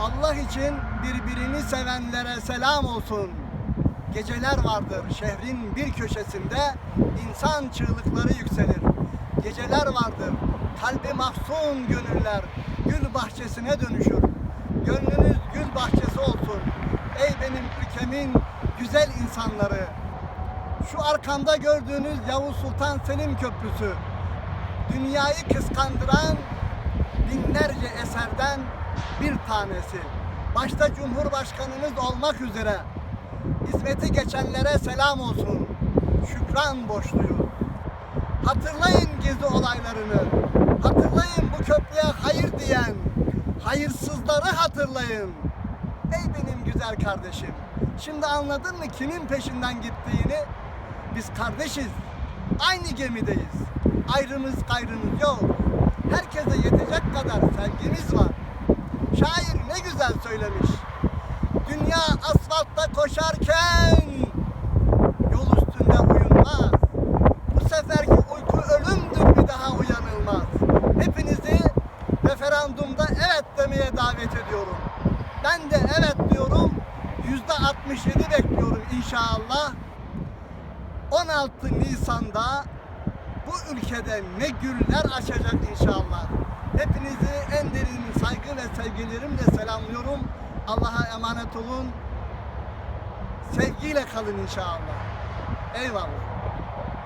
Allah için birbirini sevenlere selam olsun. Geceler vardır şehrin bir köşesinde insan çığlıkları yükselir. Geceler vardır kalbi mahzun gönüller gül bahçesine dönüşür. Gönlünüz gül bahçesi olsun. Ey benim ülkemin güzel insanları. Şu arkamda gördüğünüz Yavuz Sultan Selim Köprüsü. Dünyayı kıskandıran binlerce eserden bir tanesi. Başta Cumhurbaşkanımız olmak üzere hizmeti geçenlere selam olsun. Şükran borçluyuz. Hatırlayın gezi olaylarını. Hatırlayın bu köprüye hayır diyen hayırsızları hatırlayın. Ey benim güzel kardeşim. Şimdi anladın mı kimin peşinden gittiğini? Biz kardeşiz. Aynı gemideyiz. Ayrımız gayrımız yok. Herkese yetecek kadar sevgimiz var. Şair ne güzel söylemiş. Dünya asfaltta koşarken yol üstünde uyunmaz. Bu seferki uyku ölümdür bir daha uyanılmaz. Hepinizi referandumda evet demeye davet ediyorum. Ben de evet diyorum. Yüzde 67 bekliyorum inşallah. 16 Nisan'da bu ülkede ne güller açacak inşallah. Ve sevgilerimle selamlıyorum. Allah'a emanet olun. Sevgiyle kalın inşallah. Eyvallah.